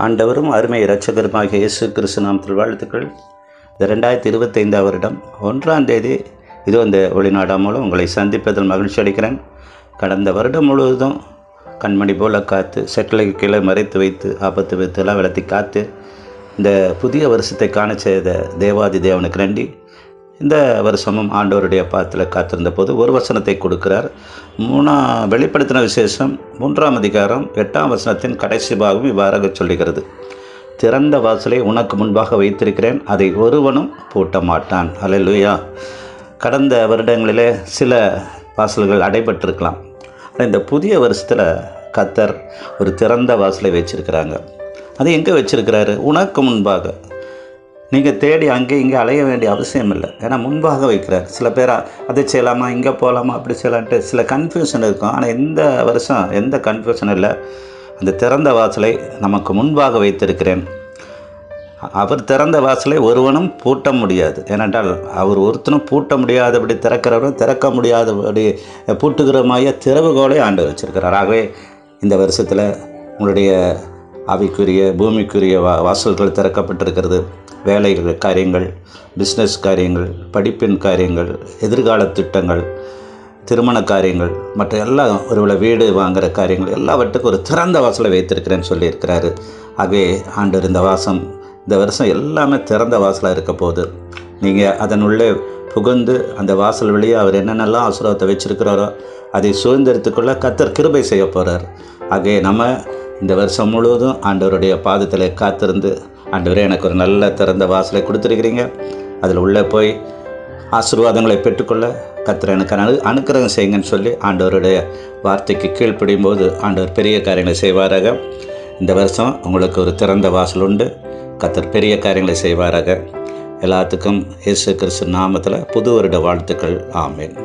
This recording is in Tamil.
ஆண்டவரும் அருமை இரட்சகருமாகிய இயேசு கிறிஸ்து நாமத்தில் வாழ்த்துக்கள். இந்த ரெண்டாயிரத்தி இருபத்தைந்தாம் வருடம் ஒன்றாம் தேதி இது இந்த ஒளிநாடா மூலம் உங்களை சந்திப்பதில் மகிழ்ச்சி அடைக்கிறேன் கடந்த வருடம் முழுவதும் கண்மணி போல காத்து செட்டலை கீழே மறைத்து வைத்து ஆபத்து வைத்து எல்லாம் விளத்தி காத்து இந்த புதிய வருஷத்தை காண செய்த தேவாதி தேவனுக்கு நன்றி. இந்த வருஷமும் ஆண்டவருடைய பாத்தில் காத்திருந்த போது ஒரு வசனத்தை கொடுக்கிறார். மூணா வெளிப்படுத்தின விசேஷம் மூன்றாம் அதிகாரம் எட்டாம் வசனத்தின் கடைசி பாகம் இவ்வாறாக சொல்லுகிறது. திறந்த வாசலை உனக்கு முன்பாக வைத்திருக்கிறேன் அதை ஒருவனும் பூட்ட மாட்டான் அல்லேலூயா கடந்த வருடங்களிலே சில வாசல்கள் அடைபட்டிருக்கலாம். ஆனால் இந்த புதிய வருஷத்தில் கத்தர் ஒரு திறந்த வாசலை வச்சிருக்கிறாங்க. அது எங்கே வச்சிருக்கிறாரு? உனக்கு முன்பாக. நீங்கள் தேடி அங்கே இங்கே அலைய வேண்டிய அவசியம் இல்லை ஏன்னா முன்பாக வைக்கிறார். சில பேர் அதை செய்யலாமா? இங்கே போகலாமா அப்படி செய்யலான்ட்டு சில கன்ஃபியூஷன் இருக்கும். ஆனால் இந்த வருஷம் எந்த கன்ஃபியூஷன் இல்லை. அந்த திறந்த வாசலை நமக்கு முன்பாக வைத்திருக்கிறேன். அவர் திறந்த வாசலை ஒருவனும் பூட்ட முடியாது. ஏனென்றால் அவர் ஒருத்தனும் பூட்ட முடியாதபடி திறக்கிறவரும் திறக்க முடியாதபடி பூட்டுகிறமாய திறவுகோலை ஆண்டு வச்சிருக்கிறார். ஆகவே இந்த வருஷத்தில் உங்களுடைய அவைக்குரிய பூமிக்குரிய வா வாசல்கள் திறக்கப்பட்டிருக்கிறது. வேலைகள் காரியங்கள் பிஸ்னஸ் காரியங்கள் படிப்பின் காரியங்கள் எதிர்கால திட்டங்கள் திருமண காரியங்கள் மற்ற எல்லா ஒருவேளை வீடு வாங்குகிற காரியங்கள் எல்லாவற்றுக்கும் ஒரு திறந்த வாசலை வைத்திருக்கிறேன்னு சொல்லியிருக்கிறாரு. ஆகவே ஆண்டு இந்த வாசம் இந்த வருஷம் எல்லாமே திறந்த வாசலாக இருக்க போகுது. நீங்கள் அதனுள்ளே புகுந்து அந்த வாசல் வழியே அவர் என்னென்னலாம் ஆசீர்வாதத்தை வச்சிருக்கிறாரோ அதை சுதந்திரத்துக்குள்ளே கத்தர் கிருபை செய்ய போகிறார் ஆகவே நம்ம இந்த வருஷம் முழுவதும் ஆண்டவருடைய பாதத்தில் காத்திருந்து ஆண்டவரே எனக்கு ஒரு நல்ல திறந்த வாசலை கொடுத்துருக்கிறீங்க. அதில் உள்ளே போய் ஆசீர்வாதங்களை பெற்றுக்கொள்ள கத்தர் எனக்கு அனு அனுக்கிரகம் செய்யுங்கன்னு சொல்லி ஆண்டவருடைய வார்த்தைக்கு கீழ்ப்படியும் போது ஆண்டவர் பெரிய காரியங்களை செய்வாராக. இந்த வருஷம் உங்களுக்கு ஒரு திறந்த வாசல் உண்டு. கத்தர் பெரிய காரியங்களை செய்வாராக. எல்லாத்துக்கும் இயேசு கிறிஸ்து நாமத்தில் புது வருட வாழ்த்துக்கள். ஆமேன்.